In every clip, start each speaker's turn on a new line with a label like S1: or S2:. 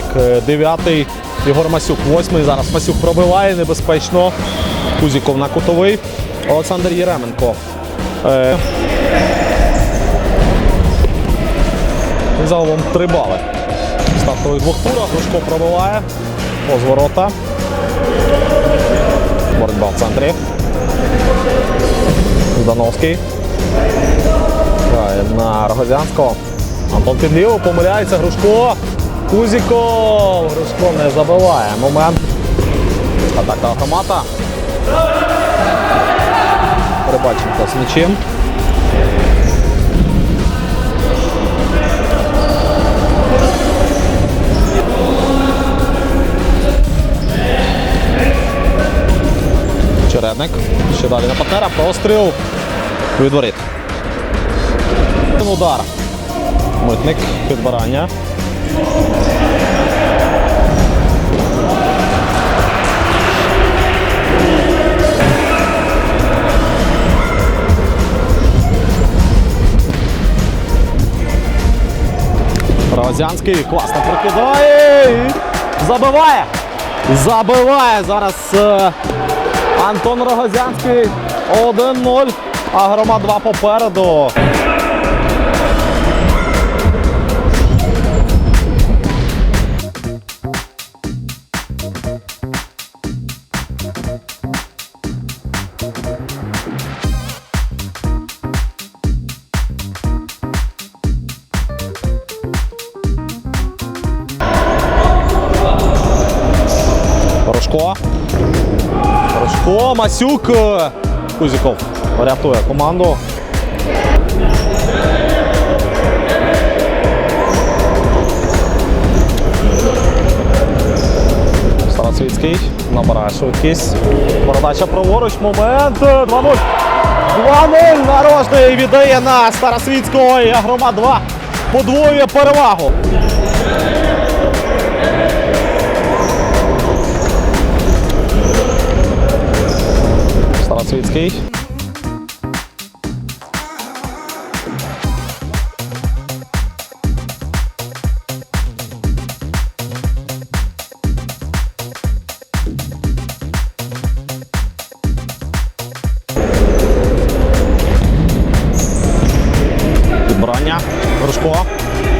S1: Смитник е, дев'ятий, Ігор Масюк восьмий. Зараз Масюк пробиває небезпечно. Кузіков на кутовий. Олександр Єременко. Е, Загалом три бали. В Стартових двох турах. Грушко пробиває. Поз ворота. Боротьба в центрі. Здановський. На Рогозянського. Антон Підлівов помиляється. Грушко. Кузіков. Грушко не забиває. Момент. Атака автомата. Рибаченко з нічим. Чередник. Ще далі на партнера. Простріл. Від воріт. Удар. Митник. Підбирання. Розянський класно прикидає. і Забиває. Забиває зараз е, Антон Рогозянський 1-0. А грома 2 попереду. Порошко, Масюк. Кузіков рятує команду. Староцвітський набирає швидкість. Передача праворуч. Момент. 2-0. 2-0. Нарожний віддає на Старосвітського. І Агрома 2 подвоює перевагу. Староцвітський. Підбирання. Грушко.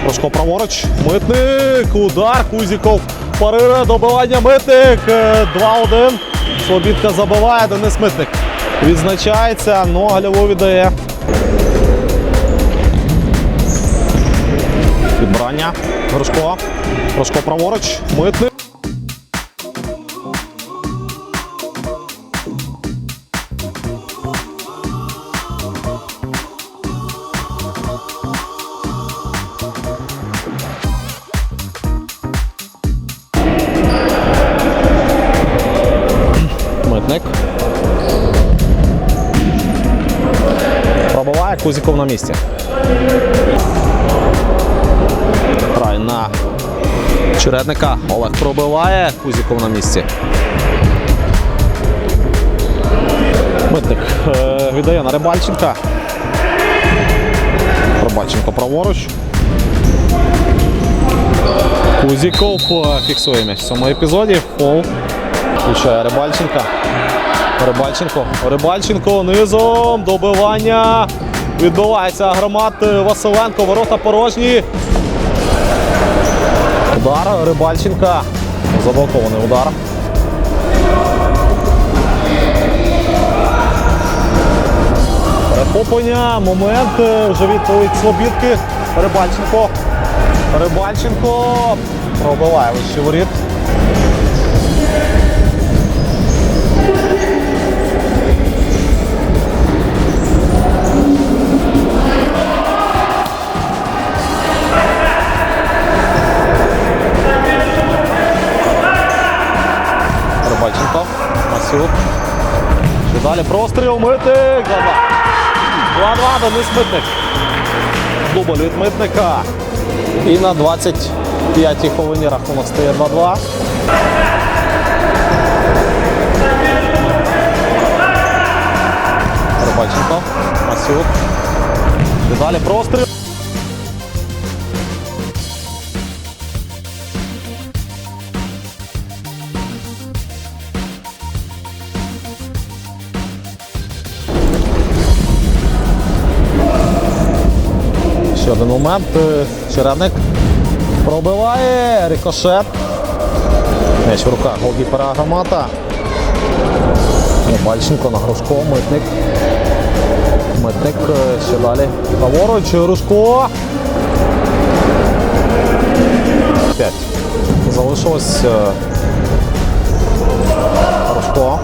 S1: Грушко праворуч. Митник. Удар. Кузіков. Парире. Добивання. Митник. Е, 2-1. Слобідка забиває. Денис Митник. Відзначається. но гальову віддає. Підбирання. Грошко. Грошко праворуч. Митний. Кузіков на місці. Грає на чередника. Олег пробиває. Кузіков на місці. Митник е, віддає на Рибальченка. Рибальченко праворуч. Кузіков е, фіксує м'яч в цьому епізоді. Фол. Включає Рибальченка. Рибальченко. Рибальченко низом. Добивання. Відбувається агромат Василенко. Ворота порожні. Удар Рибальченка. Заблокований удар. Перехоплення. Момент. Вже відповідь Слобідки. Рибальченко. Рибальченко. Пробиває вище воріт. Вибив митник. 2-2, Денис Митник. Дубль від митника. І на 25-й хвилині рахунок стає 2-2. Рибаченко. Масюк. Далі простріл. Один момент. Е, Чередник пробиває. Рикошет. М'яч в руках голкіпера Агромата. Бальченко на Грушко, митник. Митник е, ще далі. Праворуч, Грушко. П'ять. Залишилось е, Грушко.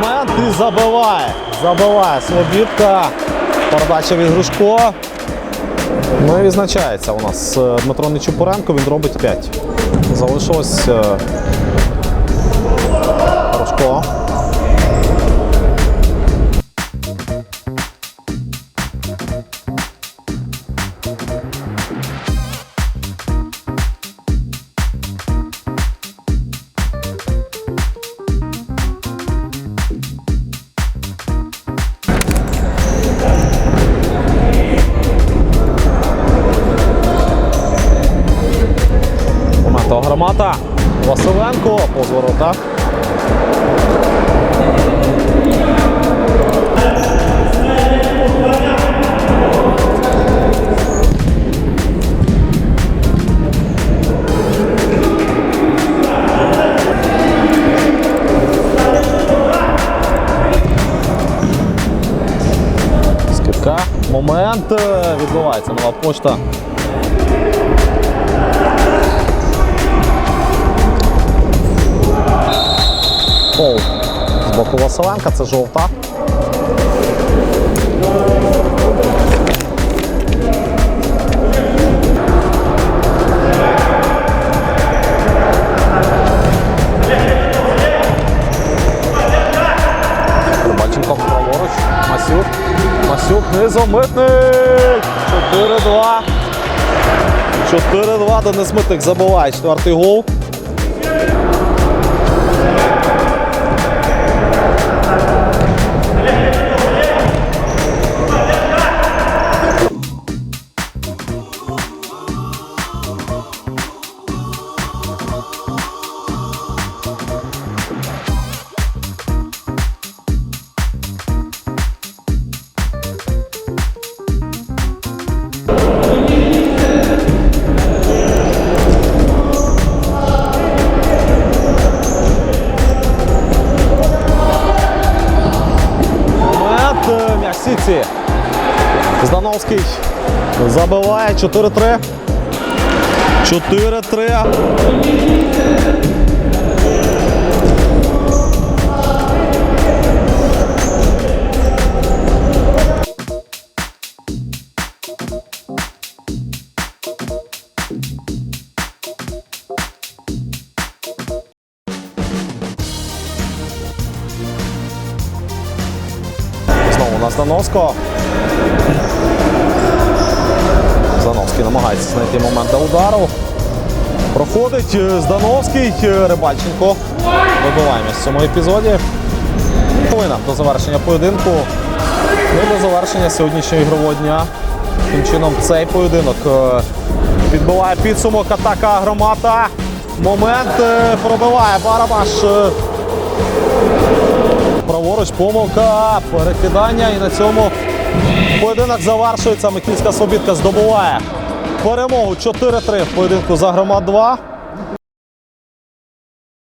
S1: Момент і забиває. Забиває Слобідка. Передача від Грушко. Ну і відзначається у нас е, Дмитро Нечупуренко, він робить 5. Залишилось е, Грушко. Василенко повз ворота. Скидка. Момент. е, Відбувається нова почта. Фол з боку Василенка, це жовта. Баченко праворуч. Масюк. Масюк низом митник. 4-2. 4-2. Денис Митник забиває четвертий гол. Сіці. Здановський забиває 4-3. 4-3. На Здановський намагається знайти момент для удару. Проходить е, Здановський, е, Рибальченко. Вибиваємось в цьому епізоді. Хвилина до завершення поєдинку. Ну до завершення сьогоднішнього ігрового дня. Тим чином цей поєдинок е, підбиває підсумок атака Агромата. Момент е, пробиває Барабаш. Праворуч помилка, перекидання і на цьому поєдинок завершується. Микільська Собітка здобуває перемогу 4-3 в поєдинку за громад 2.